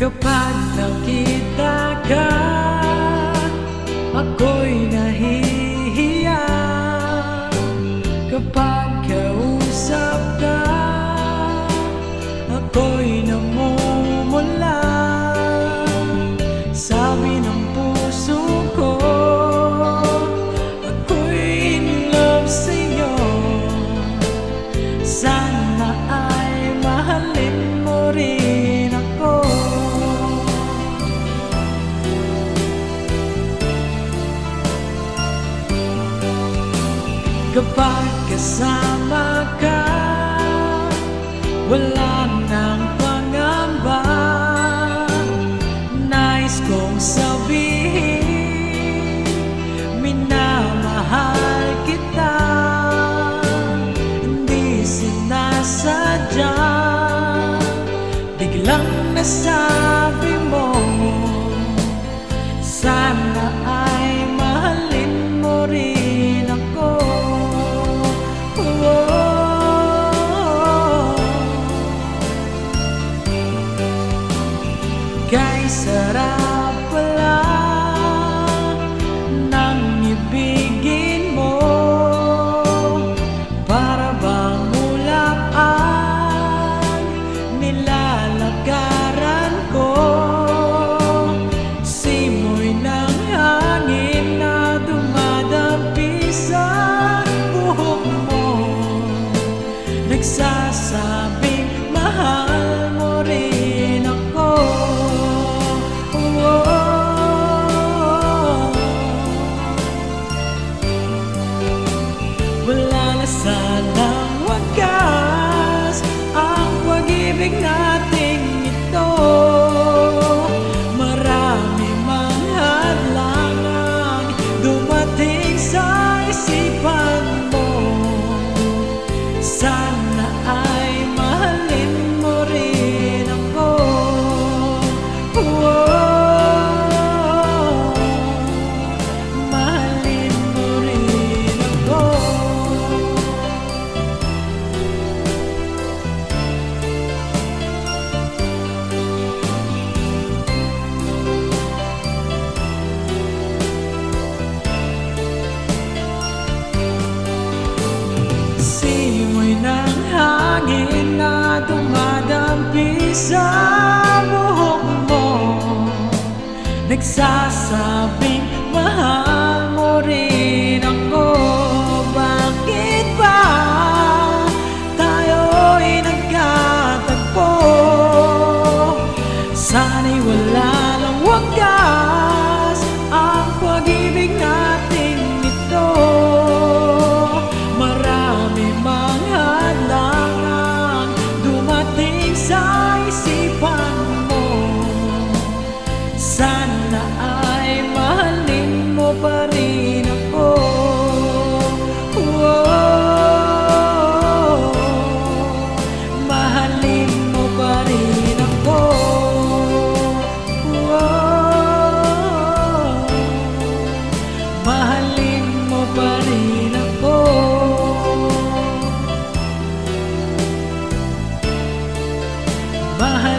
Kapag nakita ka Ako'y nahihiya. Kapag kasama ka. Wala nang nagsasabing mahal mo rin ako. Oh, oh, oh. Wala na sanang wakas ang pag-ibig nating ito. Marami mang hadlangang dumating sa isipan mo. Sana nagsasabing mahal mo rin. Bahagia